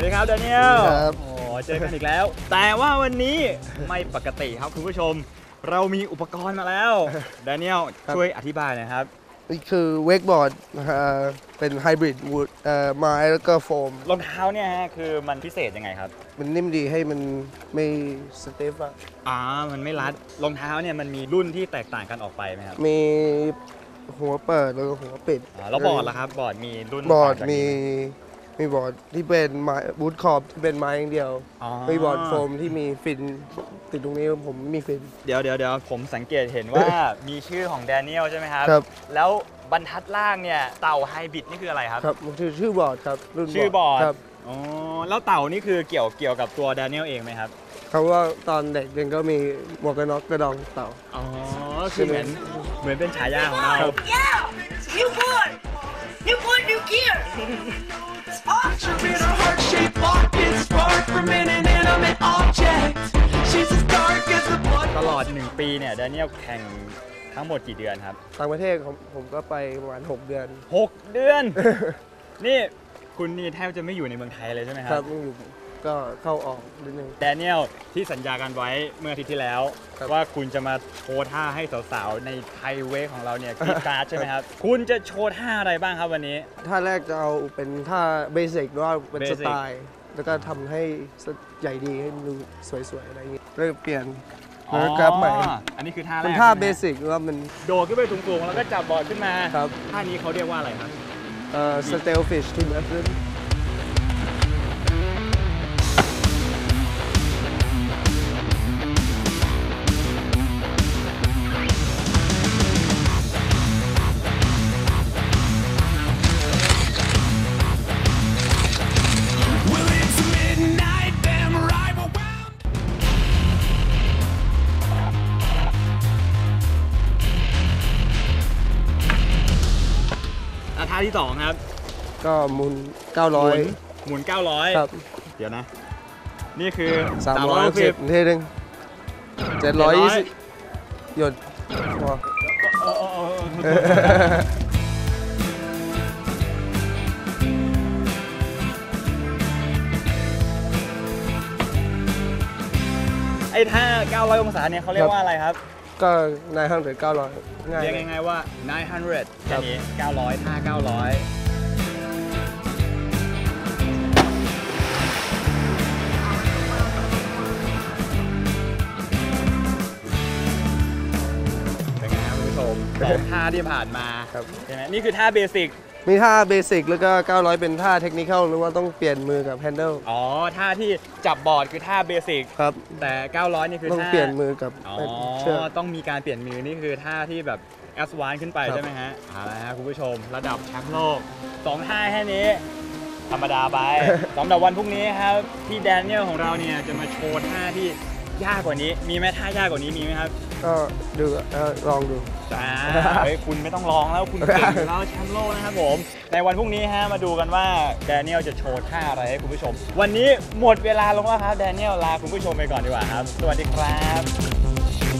วัสดีครับแดเนียลครับโอ้เจอกันอีกแล้ว แต่ว่าวันนี้ไม่ปกติครับคุณผู้ชม เรามีอุปกรณ์มาแล้วแดเนียลครับช่วยอธิบายหน่อยครับนี่คือเวกบอร์ดเป็นไฮบริดวูดไม้แล้วก็โฟมรองเท้าเนี่ยฮะคือมันพิเศษยังไงครับ มันนิ่มดีให้มันไม่สเตฟอะอ่ามันไม่รัดรองเท้าเนี่ยมันมีรุ่นที่แตกต่างกันออกไปไหมครับ มีหัวเปิดแล้วก็หัวปิดอ่าแล้วบอร์ดล่ะครับ บอร์ดมีรุ่นบอร์ดต่างจากมีนี้ไห มีบอร์ดที่เป็นไม้บูทขอบที่เป็นไม้อย่างเดียว อ๋อ มีบอร์ดโฟมที่มีฟินติดตรงนี้ผมไม่มีฟิน เดี๋ยวเดี๋ยวเดี๋ยวผมสังเกตเห็นว่า มีชื่อของแดเนียลใช่ไหมครับ ครับ แล้วบรรทัดล่างเนี่ยเต่าไฮบริดนี่คืออะไรครับ ครับมันคือชื่อบอร์ดครับรุ่นชื่อบอร์ดครับอ๋อแล้วเต่านี่คือเกี่ยวเกี่ยวกับตัวแดเนียลเองไหมครับเขาว่าตอนเด็กเองก็มีหมวกกันน็อกกระดองเต่า อ๋อคือเหมือนเหมือนเป็นฉายาของเราครับ Yeah! New boy! New boy, new gear! It's ด 1 ปีเนี่ยแดเนียลแข่งทั้งหมดกี่เดือนครับ ต่างประเทศผมผมก็ไปประมาณ 6 เดือน 6 เดือน นี่คุณนี่แทบจะไม่อยู่ในเมืองไทยเลยใช่ไหมคครัรับบต้องอยู่ก็เข้าออกนิดนึง แดเนียลที่สัญญากันไว้เมื่ออาทิตย์ที่แล้ว ครับ ว่าคุณจะมาโชว์ท่าให้สาวๆ ในไทยเวกของเราเนี่ยกรีดกราร์ดใช่ไหมครับ คุณจะโชว์ท่าอะไรบ้างครับวันนี้ ท่าแรกจะเอาเป็นท่าเบสิกว่าเป็นส Basic ไตล์ แล้วก็ทำให้ใหญ่ดีให้มันดูสวยๆ อะไรอย่างงี้แล้วเปลี่ยน แล้วกราฟใหม่ อ๋ออันนี้คือท่าแรกเป็นท่าใช่ไหเบมฮะสิกว่ามัน โดดขึ้นไปสูงๆแล้วก็จับบอร์ดขึ้นมาครับ ท่านี้เขาเรียกว่าอะไรครับ เอ่อสเตลฟิชทีมแอฟ ท่าที่สองครับ ก็หมุนหมุน900 หมุน 900 ครับเดี๋ยวนะ นี่คือ360เท่นึง720 หยดพอเออเออเออไอ้ท่า900 องศาเนี่ยเขาเรียกว่าอะไรครับ ก็นายห้างเดือ900ง่ายเรียกง่ายๆว่า 900แค่นี้900ท่า900เป็นไงครับคุณผู้ชมสองท่าที่ผ่านมาครับใช่ไหมนี่คือท่าเบสิก มีท่าเบสิกแล้วก็ 900 เป็นท่าเทคนิคอลหรือว่าต้องเปลี่ยนมือกับแฮนเดิลอ๋อท่าที่จับบอร์ดคือท่าเบสิกครับ แต่ 900 นี่คือต้องท่าเปลี่ยนมือกับอ๋อเชือกต้องมีการเปลี่ยนมือนี่คือท่าที่แบบแอสวานขึ้นไปครับใช่ไหมฮะเอาละฮะคุณผู้ชม ระดับแชมป์โลกสองท่าแค่นี้ ธรรมดาไปสำหรับวันพรุ่งนี้ครับพี่แดเนียลของเราเนี่ยจะมาโชว์ท่าที่ ยากกว่านี้ มีไหมท่ายากกว่านี้มีไหมครับก็ดูเอ่อลองดูจ้าเฮ้ยคุณไม่ต้องลองแล้วคุณเก่งอยู่แล้วแชมป์โลกนะครับผม ในวันพรุ่งนี้ฮะมาดูกันว่าแดเนียลจะโชว์ท่าอะไรให้คุณผู้ชม วันนี้หมดเวลาลงแล้วครับแดเนียลลาคุณผู้ชมไปก่อนดีกว่าครับ สวัสดีครับ